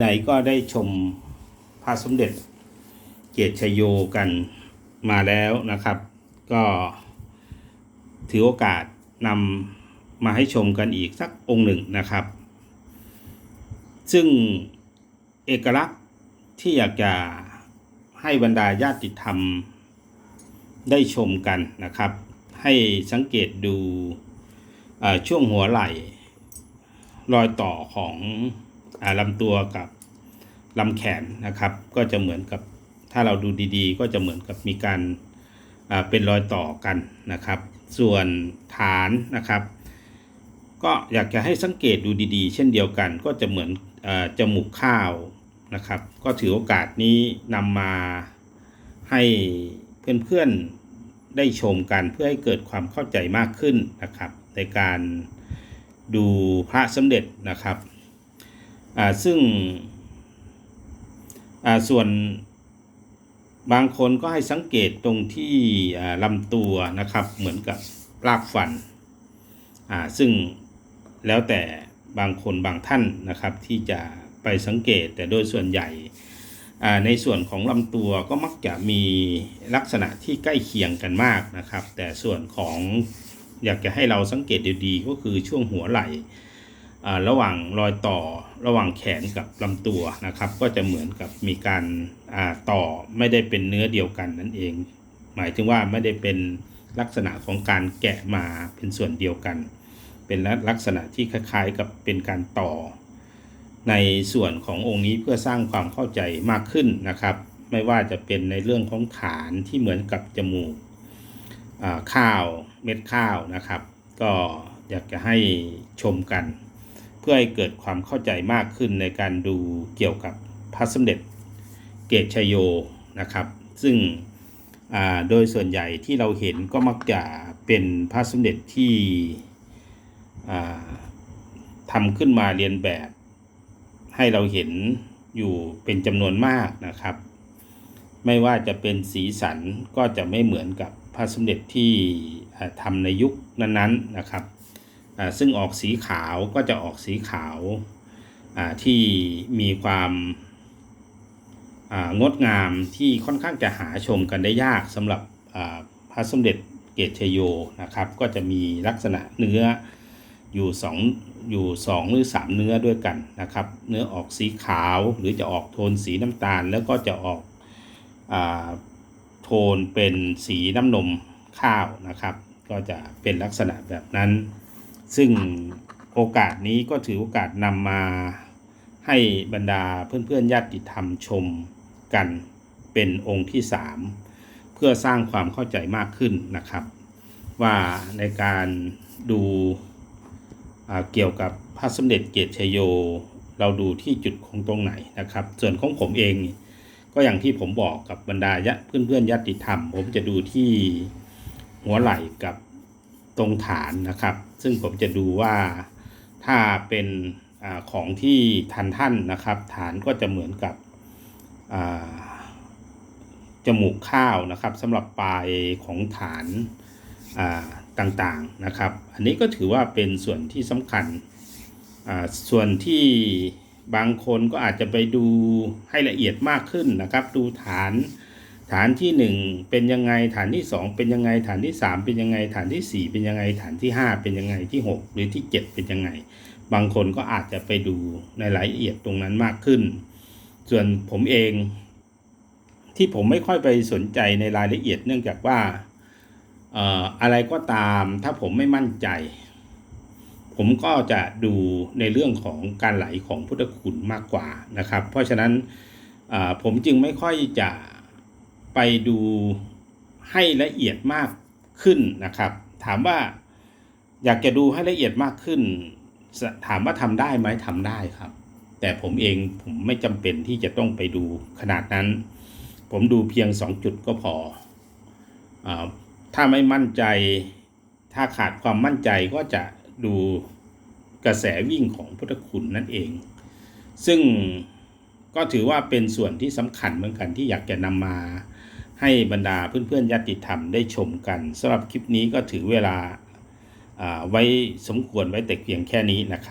ไหนก็ได้ชมพระสมเด็จเกียรติชโยกันมาแล้วนะครับ ก็ถือโอกาสนำมาให้ชมกันอีกสักองค์หนึ่งนะครับ ซึ่งเอกลักษณ์ที่อยากจะให้บรรดาญาติธรรมได้ชมกันนะครับ ให้สังเกตดูช่วงหัวไหล่ รอยต่อของ ลำตัวกับลำแขนนะครับ ก็จะเหมือนกับถ้าเราดูดีๆ ก็จะเหมือนกับมีการเป็นรอยต่อกันนะครับ ส่วนฐานนะครับ ก็อยากจะให้สังเกตดูดีๆ เช่นเดียวกัน ก็จะเหมือนอจมูกข้าวนะครับ ก็ถือโอกาสนี้นำมาให้เพื่อนๆได้ชมกันเพื่อให้เกิดความเข้าใจมากขึ้นนะครับ ในการดูพระสมเด็จนะครับ อ่าซึ่งอ่าส่วนบางคนก็ให้สังเกตตรงที่อ่าลำตัวนะครับเหมือนกับรากฟันอ่าซึ่งแล้วแต่บางคนบางท่านนะครับที่จะไปสังเกตแต่โดยส่วนใหญ่อ่าในส่วนของลำตัวก็มักจะมีลักษณะที่ใกล้เคียงกันมากนะครับ แต่ส่วนของอยากจะให้เราสังเกตดีๆก็คือช่วงหัวไหล่ ระหว่างรอยต่อระหว่างแขนกับลำตัวนะครับ ก็จะเหมือนกับมีการาต่อไม่ได้เป็นเนื้อเดียวกันนั่นเอง หมายถึงว่าไม่ได้เป็นลักษณะของการแกะมาเป็นส่วนเดียวกัน เป็นลักษณะที่คล้ายๆกับเป็นการต่อ ในส่วนขององค์นี้เพื่อสร้างความเข้าใจมากขึ้นนะครับ ไม่ว่าจะเป็นในเรื่องของฐานที่เหมือนกับจมูกข้าวเม็ดข้าวนะครับ ก็อยากจะให้ชมกัน เพื่อให้เกิดความเข้าใจมากขึ้นในการดูเกี่ยวกับพระสมเด็จเกตชโยนะครับ ซึ่งโดยส่วนใหญ่ที่เราเห็นก็มักจะเป็นพระสมเด็จที่ทำขึ้นมาเรียนแบบ ให้เราเห็นอยู่เป็นจำนวนมากนะครับ ไม่ว่าจะเป็นสีสันก็จะไม่เหมือนกับพระสมเด็จที่ทำในยุคนั้นๆนะครับ ซึ่งออกสีขาวก็จะออกสีขาวที่มีความางดงามที่ค่อนข้างจะหาชมกันได้ยากสำหรับพระสมเด็จเกตชโยนะครับ ก็จะมีลักษณะเนื้ออยู่สองอยู่สองหรือสามเนื้อด้วยกันนะครับ เนื้อออกสีขาวหรือจะออกโทนสีน้ำตาล แล้วก็จะออกอโทนเป็นสีน้ำนมข้าวนะครับ ก็จะเป็นลักษณะแบบนั้น ซึ่งโอกาสนี้ก็ถือโอกาสนำมาให้บรรดาเพื่อนๆญาติธรรมชมกันเป็นองค์ที่สามเพื่อสร้างความเข้าใจมากขึ้นนะครับ ว่าในการดูเกี่ยวกับพระสมเด็จเกตชยโย เราดูที่จุดของตรงไหนนะครับ ส่วนของผมเองก็อย่างที่ผมบอกกับบรรดาญาเพื่อนๆญาติธรรม ผมจะดูที่หัวไหล่กับ ตรงฐานนะครับ ซึ่งผมจะดูว่าถ้าเป็นอของที่ทันท่านนะครับ ฐานก็จะเหมือนกับจมูกข้าวนะครับสำหรับปลายของฐานต่างๆนะครับ อันนี้ก็ถือว่าเป็นส่วนที่สำคัญส่วนที่บางคนก็อาจจะไปดูให้ละเอียดมากขึ้นนะครับ ดูฐาน ฐานที่หนึ่งเป็นยังไงฐานที่สองเป็นยังไงฐานที่สามเป็นยังไงฐานที่สี่เป็นยังไงฐานที่ห้าเป็นยังไงที่หกหรือที่เจ็ดเป็นยังไง บางคนก็อาจจะไปดูในรายละเอียดตรงนั้นมากขึ้น ส่วนผมเอง ที่ผมไม่ค่อยไปสนใจในรายละเอียดเนื่องจากว่าอะไรก็ตามถ้าผมไม่มั่นใจ ผมก็จะดูในเรื่องของการไหลของพุทธคุณมากกว่านะครับ เพราะฉะนั้นผมจึงไม่ค่อยจะ ไปดูให้ละเอียดมากขึ้นนะครับ ถามว่าอยากจะดูให้ละเอียดมากขึ้น ถามว่าทำได้ไหมทำได้ครับ แต่ผมเองผมไม่จำเป็นที่จะต้องไปดูขนาดนั้น ผมดูเพียงสองจุดก็พออถ้าไม่มั่นใจ ถ้าขาดความมั่นใจก็จะดูกระแสวิ่งของพุทธคุณนั่นเอง ซึ่งก็ถือว่าเป็นส่วนที่สำคัญเหมือนกันที่อยากจะนำมา ให้บรรดาเพื่อนๆญาติธรรมได้ชมกันสำหรับคลิปนี้ก็ถือเวลาอ่าไว้สมควรไว้แต่เพียงแค่นี้นะครับ